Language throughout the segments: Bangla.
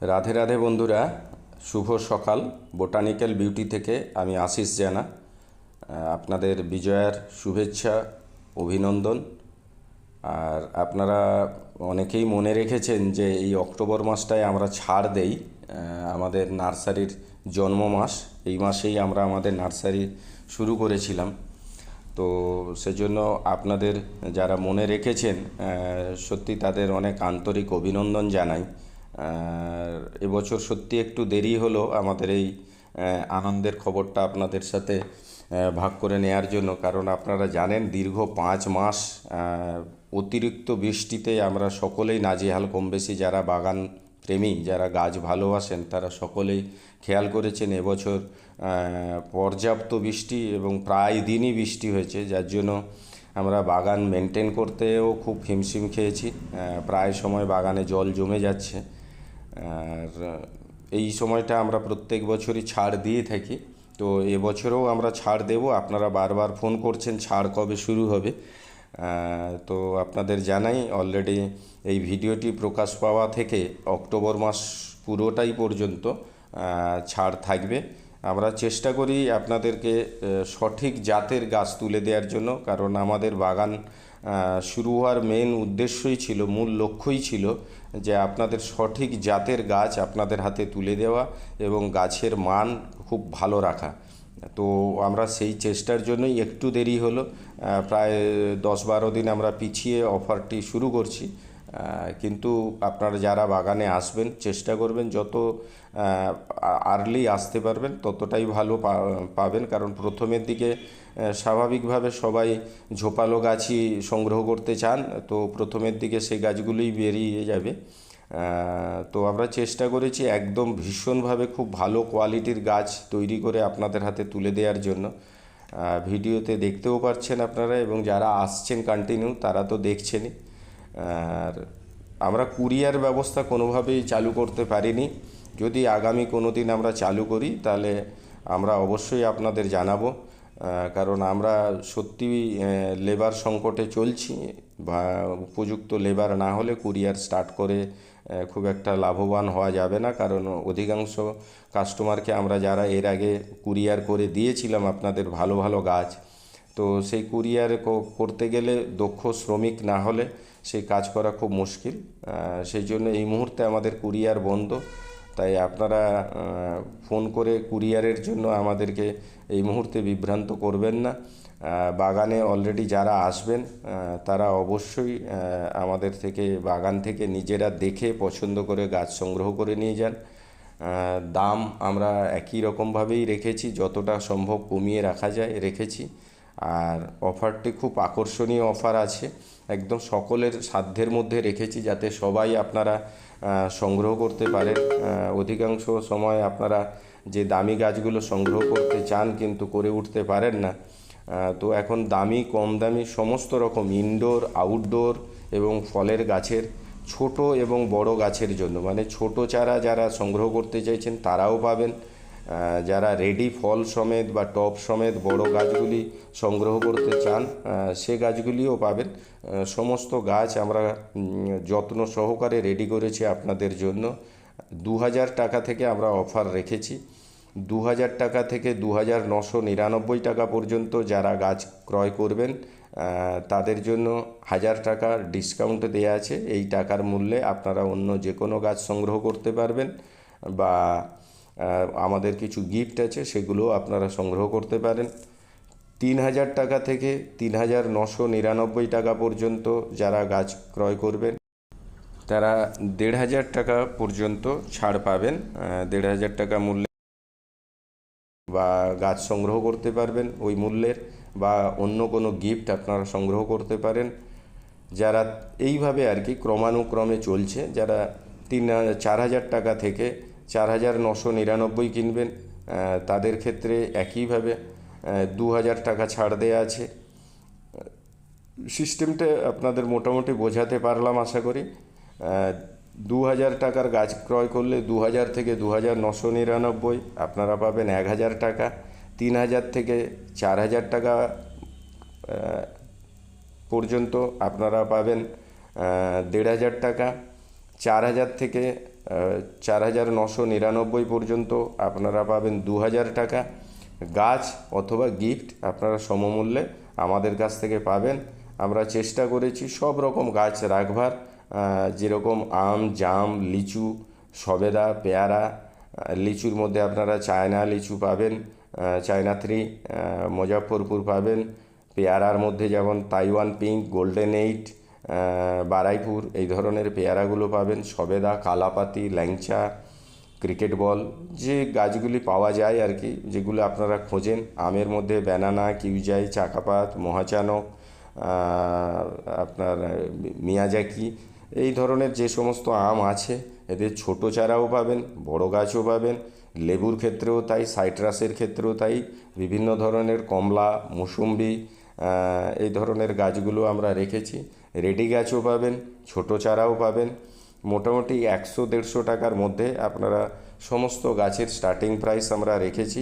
রাধে রাধে বন্ধুরা, শুভ সকাল। বোটানিক্যাল বিউটি থেকে আমি আশিস জানা। আপনাদের বিজয়ার শুভেচ্ছা, অভিনন্দন। আর আপনারা অনেকেই মনে রেখেছেন যে এই অক্টোবর মাসটায় আমরা ছাড় দেই আমাদের নার্সারির জন্ম মাস। এই মাসেই আমরা আমাদের নার্সারি শুরু করেছিলাম। তো সেজন্য আপনাদের যারা মনে রেখেছেন সত্যি তাদের অনেক আন্তরিক অভিনন্দন জানাই। এবছর সত্যি একটু দেরি হলো আমাদের এই আনন্দের খবরটা আপনাদের সাথে ভাগ করে নেয়ার জন্য। কারণ আপনারা জানেন দীর্ঘ পাঁচ মাস অতিরিক্ত বৃষ্টিতে আমরা সকলেই নাজেহাল। কম বেশি যারা বাগান প্রেমী, যারা গাছ ভালোবাসেন, তারা সকলেই খেয়াল করেছেন এবছর পর্যাপ্ত বৃষ্টি এবং প্রায় দিনই বৃষ্টি হয়েছে। যার জন্য আমরা বাগান মেনটেন করতেও খুব হিমশিম খেয়েছি। প্রায় সময় বাগানে জল জমে যাচ্ছে। আর এই সময়টা আমরা প্রত্যেক বছরই ছাড় দিয়ে থাকি। তো এবছরেও আমরা ছাড় দেব। আপনারা বারবার ফোন করছেন, ছাড় কবে শুরু হবে? তো আপনাদের জানাই অলরেডি এই ভিডিওটি প্রকাশ পাওয়া থেকে অক্টোবর মাস পুরোটাই পর্যন্ত ছাড় থাকবে। আমরা চেষ্টা করি আপনাদেরকে সঠিক জাতের গাছ তুলে দেওয়ার জন্য, কারণ আমাদের বাগান শুরু হওয়ার মেন উদ্দেশ্যই ছিল, মূল লক্ষ্যই ছিল যে আপনাদের সঠিক জাতের গাছ আপনাদের হাতে তুলে দেওয়া এবং গাছের মান খুব ভালো রাখা। তো আমরা সেই চেষ্টার জন্যই একটু দেরি হলো। প্রায় দশ বারো দিন আমরা পিছিয়ে অফারটি শুরু করছি। কিন্তু আপনারা যারা বাগানে আসবেন, চেষ্টা করবেন যত আর্লি আসতে পারবেন, ততটাই ভালো পাবেন। কারণ প্রথমের দিকে স্বাভাবিকভাবে সবাই ঝোপালো গাছই সংগ্রহ করতে চান, তো প্রথমের দিকে সেই গাছগুলোই বেরিয়ে যাবে। তো আমরা চেষ্টা করেছি একদম ভীষণভাবে খুব ভালো কোয়ালিটির গাছ তৈরি করে আপনাদের হাতে তুলে দেওয়ার জন্য। ভিডিওতে দেখতেও পাচ্ছেন আপনারা এবং যারা আসছেন কন্টিনিউ তারা তো দেখছেনই। আর আমরা কুরিয়ার ব্যবস্থা কোনোভাবেই চালু করতে পারিনি। যদি আগামী কোনো দিন আমরা চালু করি, তাহলে আমরা অবশ্যই আপনাদের জানাব। কারণ আমরা সত্যি লেবার সংকটে চলছি বা উপযুক্ত লেবার না হলে কুরিয়ার স্টার্ট করে খুব একটা লাভবান হওয়া যাবে না। কারণ অধিকাংশ কাস্টমারকে আমরা যারা এর আগে কুরিয়ার করে দিয়েছিলাম আপনাদের ভালো ভালো গাছ তো সেই কুরিয়ার করতে গেলে দক্ষ শ্রমিক না হলে সেই কাজ করা খুব মুশকিল। সেই জন্য এই মুহূর্তে আমাদের কুরিয়ার বন্ধ। তাই আপনারা ফোন করে কুরিয়ারের জন্য আমাদেরকে এই মুহূর্তে বিভ্রান্ত করবেন না। বাগানে অলরেডি যারা আসবেন তারা অবশ্যই আমাদের থেকে, বাগান থেকে নিজেরা দেখে পছন্দ করে গাছ সংগ্রহ করে নিয়ে যান। দাম আমরা একই রকমভাবেই রেখেছি, যতটা সম্ভব কমিয়ে রাখা যায়, রেখেছি। আর অফারটি খুব আকর্ষণীয় অফার আছে। একদম সকলের সাধ্যের মধ্যে রেখেছি যাতে সবাই আপনারা সংগ্রহ করতে পারেন। অধিকাংশ সময় আপনারা যে দামি গাছগুলো সংগ্রহ করতে চান কিন্তু করে উঠতে পারেন না। তো এখন দামি, কম দামি সমস্ত রকম ইনডোর আউটডোর এবং ফলের গাছের, ছোট এবং বড় গাছের জন্য। মানে ছোট চারা যারা সংগ্রহ করতে চাইছেন তারাও পাবেন। যারা রেডি ফল সমেত বা টব সমেত বড় গাছগুলি সংগ্রহ করতে চান সে গাছগুলিও পাবেন। সমস্ত গাছ আমরা যত্ন সহকারে রেডি করেছি আপনাদের জন্য। দু হাজার টাকা থেকে আমরা অফার রেখেছি। দু হাজার টাকা থেকে দু হাজার টাকা পর্যন্ত যারা গাছ ক্রয় করবেন তাদের জন্য হাজার টাকা ডিসকাউন্ট দেওয়া আছে। এই টাকার মূল্যে আপনারা অন্য যে কোনো গাছ সংগ্রহ করতে পারবেন বা আমাদের কিছু গিফট আছে, সেগুলো আপনারা সংগ্রহ করতে পারেন। তিন হাজার টাকা থেকে তিন হাজার নশো নিরানব্বই টাকা পর্যন্ত যারা গাছ ক্রয় করবেন, তারা দেড় হাজার টাকা পর্যন্ত ছাড় পাবেন। দেড় হাজার টাকা মূল্যে বা গাছ সংগ্রহ করতে পারবেন ওই মূল্যের, বা অন্য কোনো গিফট আপনারা সংগ্রহ করতে পারেন। যারা এইভাবে আর কি ক্রমানুক্রমে চলছে, যারা তিন, চার হাজার টাকা থেকে চার হাজার নশো নিরানব্বই কিনবেন। তাদের ক্ষেত্রে একইভাবে দু হাজার টাকা ছাড় দেওয়া আছে। সিস্টেমটা আপনাদের মোটামুটি বোঝাতে পারলাম আশা করি। দু হাজার টাকার গাছ ক্রয় করলে দু হাজার থেকে দু হাজার নশো নিরানব্বই, আপনারা পাবেন এক হাজার টাকা। তিন হাজার থেকে চার হাজার টাকা পর্যন্ত আপনারা পাবেন দেড় হাজার টাকা। চার হাজার থেকে চার হাজার নশো নিরানব্বই পর্যন্ত আপনারা পাবেন দু হাজার টাকা। গাছ অথবা গিফট আপনারা সমমূল্যে আমাদের কাছ থেকে পাবেন। আমরা চেষ্টা করেছি সব রকম গাছ রাখবার যেরকম আম, জাম, লিচু, সবেদা, পেয়ারা লিচুর মধ্যে আপনারা চায়না লিচু পাবেন চায়না থ্রি মুজাফরপুর পাবেন, পেয়ারার মধ্যে যেমন Taiwan pink, golden eight Baruipur, এই ধরনের পেয়ারাগুলো পাবেন। সবেদা, কালাপাতি, ল্যাংচা, ক্রিকেট বল, যে গাছগুলি পাওয়া যায় আর কি, যেগুলো আপনারা খোঁজেন। আমের মধ্যে ব্যানানা, কিউজাই, চাকাপাত, মহাচানক আপনার মিয়াজাকি, এই ধরনের যে সমস্ত আম আছে, এদের ছোট চারাও পাবেন, বড় গাছও পাবেন। লেবুর ক্ষেত্রেও তাই, সাইট্রাসের ক্ষেত্রেও তাই। বিভিন্ন ধরনের কমলা, মুসুম্বি এই ধরনের গাছগুলো আমরা রেখেছি। রেডি গাছও পাবেন, ছোট চারাও পাবেন। মোটামুটি একশো দেড়শো টাকার মধ্যে আপনারা সমস্ত গাছের স্টার্টিং প্রাইস আমরা রেখেছি।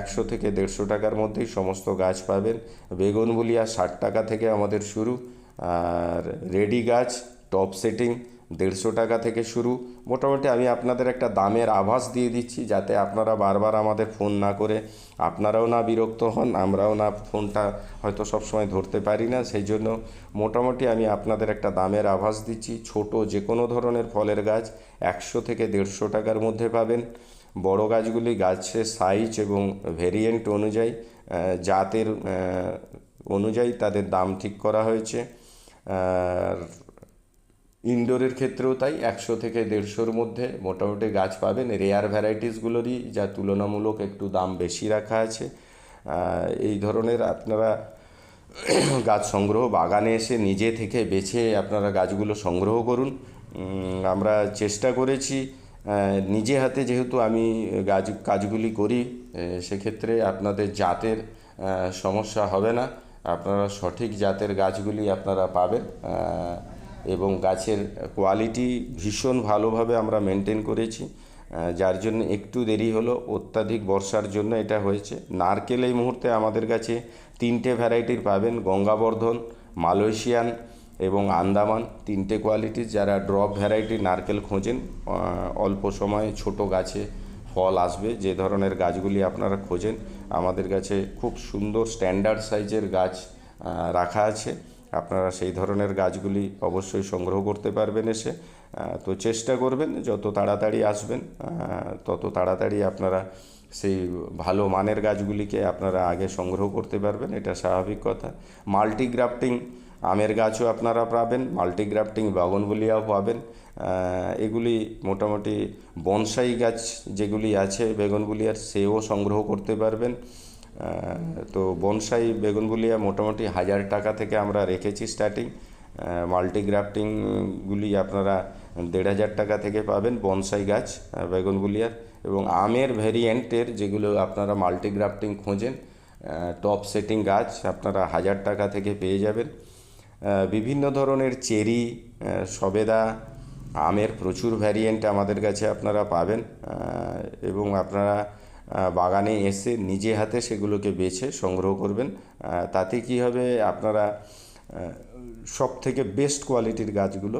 একশো থেকে দেড়শো টাকার মধ্যেই সমস্ত গাছ পাবেন। বেগুনবুলিয়া ষাট টাকা থেকে আমাদের শুরু। আর রেডি গাছ টপ সেটিং দেড়শো টাকা থেকে শুরু। মোটামুটি আমি আপনাদের একটা দামের আভাস দিয়ে দিচ্ছি যাতে আপনারা বারবার আমাদের ফোন না করে আপনারাও না বিরক্ত হন, আমরাও না ফোনটা হয়তো সবসময় ধরতে পারি না। সেই জন্য মোটামুটি আমি আপনাদের একটা দামের আভাস দিচ্ছি। ছোট যে কোনো ধরনের ফলের গাছ একশো থেকে দেড়শো টাকার মধ্যে পাবেন। বড় গাছগুলি গাছের সাইজ এবং ভেরিয়েন্ট অনুযায়ী জাতের অনুযায়ী তাদের দাম ঠিক করা হয়েছে। আর ইনডোরের ক্ষেত্রেও তাই একশো থেকে দেড়শোর মধ্যে মোটামুটি গাছ পাবেন। রেয়ার ভ্যারাইটিসগুলোরই যা তুলনামূলক একটু দাম বেশি রাখা আছে। এই ধরনের আপনারা গাছ সংগ্রহ বাগানে এসে নিজে থেকে বেছে আপনারা গাছগুলো সংগ্রহ করুন। আমরা চেষ্টা করেছি নিজে হাতে যেহেতু আমি গাছ, কাজগুলি করি সেক্ষেত্রে আপনাদের জাতের সমস্যা হবে না। আপনারা সঠিক জাতের গাছগুলি আপনারা পাবেন। এবং গাছের কোয়ালিটি ভীষণ ভালোভাবে আমরা মেনটেন করেছি যার জন্য একটু দেরি হলো, অত্যাধিক বর্ষার জন্য এটা হয়েছে। নারকেল এই মুহূর্তে আমাদের কাছে তিনটে ভ্যারাইটির পাবেন, গঙ্গাবর্ধন, মালয়েশিয়ান এবং আন্দামান, তিনটে কোয়ালিটির যারা ড্রপ ভ্যারাইটির নারকেল খোঁজেন অল্প সময়ে ছোট গাছে ফল আসবে, যে ধরনের গাছগুলি আপনারা খোঁজেন, আমাদের কাছে খুব সুন্দর স্ট্যান্ডার্ড সাইজের গাছ রাখা আছে। আপনারা সেই ধরনের গাছগুলি অবশ্যই সংগ্রহ করতে পারবেন এসে। তো চেষ্টা করবেন যত তাড়াতাড়ি আসবেন তত তাড়াতাড়ি আপনারা সেই ভালো মানের গাছগুলিকে আপনারা আগে সংগ্রহ করতে পারবেন, এটা স্বাভাবিক কথা। মাল্টিগ্রাফটিং আমের গাছও আপনারা পাবেন মাল্টি গ্রাফটিং বাগনবুলিয়াও পাবেন এগুলি মোটামুটি বনসাই গাছ যেগুলি আছে বেগুনবুলিয়ার সেও সংগ্রহ করতে পারবেন। তো বনসাই বেগুনবুলিয়া মোটামুটি হাজার টাকা থেকে আমরা রেখেছি স্টার্টিং মাল্টিগ্রাফটিংগুলি আপনারা দেড় হাজার টাকা থেকে পাবেন বনসাই গাছ আহ, বেগুনবুলিয়ার এবং আমের ভেরিয়েন্টের যেগুলো আপনারা মাল্টিগ্রাফটিং খোঁজেন টপ সেটিং গাছ আপনারা হাজার টাকা থেকে পেয়ে যাবেন। বিভিন্ন ধরনের চেরি সবেদা আমের প্রচুর ভ্যারিয়েন্ট আমাদের কাছে আপনারা পাবেন। এবং আপনারা বাগানে এসে নিজে হাতে সেগুলোকে বেছে সংগ্রহ করবেন। তাতে কি হবে? আপনারা সব থেকে বেস্ট কোয়ালিটির গাছগুলো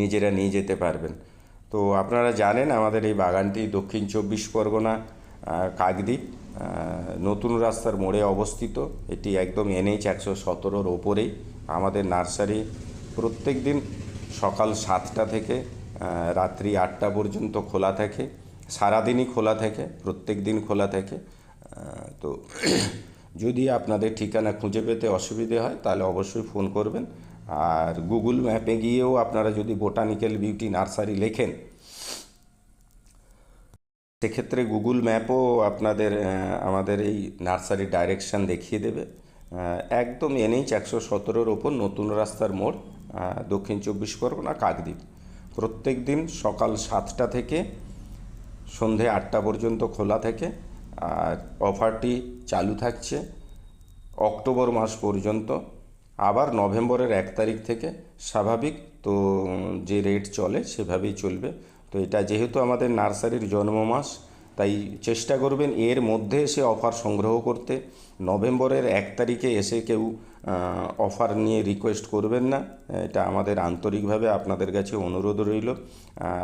নিজেরা নিয়ে যেতে পারবেন। তো আপনারা জানেন আমাদের এই বাগানটি দক্ষিণ চব্বিশ পরগনা কাকদ্বীপ নতুন রাস্তার মোড়ে অবস্থিত। এটি একদম এনএইচ একশো সতেরোর ওপরেই। আমাদের নার্সারি প্রত্যেক দিন সকাল সাতটা থেকে রাত্রি আটটা পর্যন্ত খোলা থাকে। সারাদিনই খোলা থাকে, প্রত্যেক দিন খোলা থাকে। তো যদি আপনাদের ঠিকানা খুঁজে পেতে অসুবিধে হয়, তাহলে অবশ্যই ফোন করবেন। আর গুগল ম্যাপে গিয়েও আপনারা যদি বোটানিক্যাল বিউটি নার্সারি লেখেন, সেক্ষেত্রে গুগল ম্যাপও আপনাদের আমাদের এই নার্সারি ডাইরেকশন দেখিয়ে দেবে। একদম এনএইচ একশো সতেরোর ওপর নতুন রাস্তার মোড় দক্ষিণ চব্বিশ পরগনা কাকদ্বীপ। প্রত্যেক দিন সকাল সাতটা থেকে সন্ধে আটটা পর্যন্ত খোলা থাকে, আর অফারটি চালু থাকছে অক্টোবর মাস পর্যন্ত। আবার নভেম্বরের এক তারিখ থেকে স্বাভাবিক, তো যে রেট চলে সেভাবেই চলবে। তো এটা যেহেতু আমাদের নার্সারির জন্ম মাস, তাই চেষ্টা করবেন এর মধ্যে এসে অফার সংগ্রহ করতে। নভেম্বরের এক তারিখে এসে কেউ অফার নিয়ে রিকোয়েস্ট করবেন না। এটা আমাদের আন্তরিকভাবে আপনাদের কাছে অনুরোধ রইল।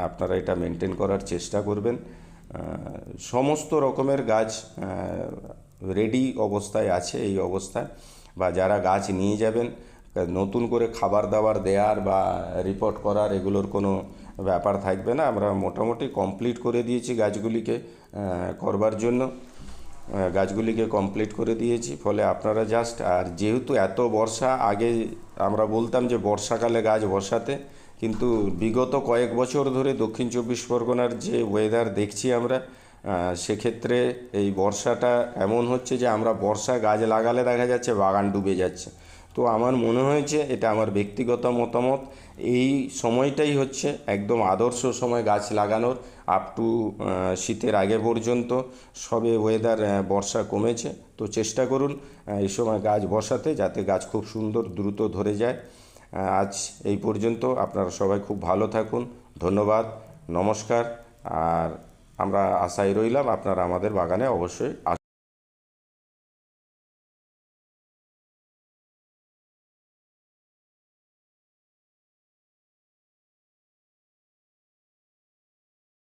আপনারা এটা মেনটেন করার চেষ্টা করবেন। সমস্ত রকমের গাছ রেডি অবস্থায় আছে এই অবস্থায়। বা যারা গাছ নিয়ে যাবেন, নতুন করে খাবার দাবার দেওয়ার বা রিপোর্ট করার এগুলোর কোনো ব্যাপার থাকবে না। আমরা মোটামুটি কমপ্লিট করে দিয়েছি গাছগুলিকে করবার জন্য। গাছগুলিকে কমপ্লিট করে দিয়েছি, ফলে আপনারা জাস্ট আর যেহেতু এত বর্ষা, আগে আমরা বলতাম যে বর্ষাকালে গাছ বর্ষাতে কিন্তু বিগত কয়েক বছর ধরে দক্ষিণ চব্বিশ পরগনার যে ওয়েদার দেখছি আমরা সেক্ষেত্রে এই বর্ষাটা এমন হচ্ছে যে আমরা বর্ষা গাছ লাগালে দেখা যাচ্ছে বাগান ডুবে যাচ্ছে। তো আমার মনে হয়েছে এটা আমার ব্যক্তিগত মতামত। এই সময়টাই হচ্ছে একদম আদর্শ সময় গাছ লাগানোর আপ টু শীতের আগে পর্যন্ত। সবে ওয়েদার বর্ষা কমেছে। তো চেষ্টা করুন এই সময় গাছ বসাতে যাতে গাছ খুব সুন্দর দ্রুত ধরে যায়। আজ এই পর্যন্ত। আপনারা সবাই খুব ভালো থাকুন। ধন্যবাদ। নমস্কার। আর আমরা আশায় রইলাম, আপনারা আমাদের বাগানে অবশ্যই আসুন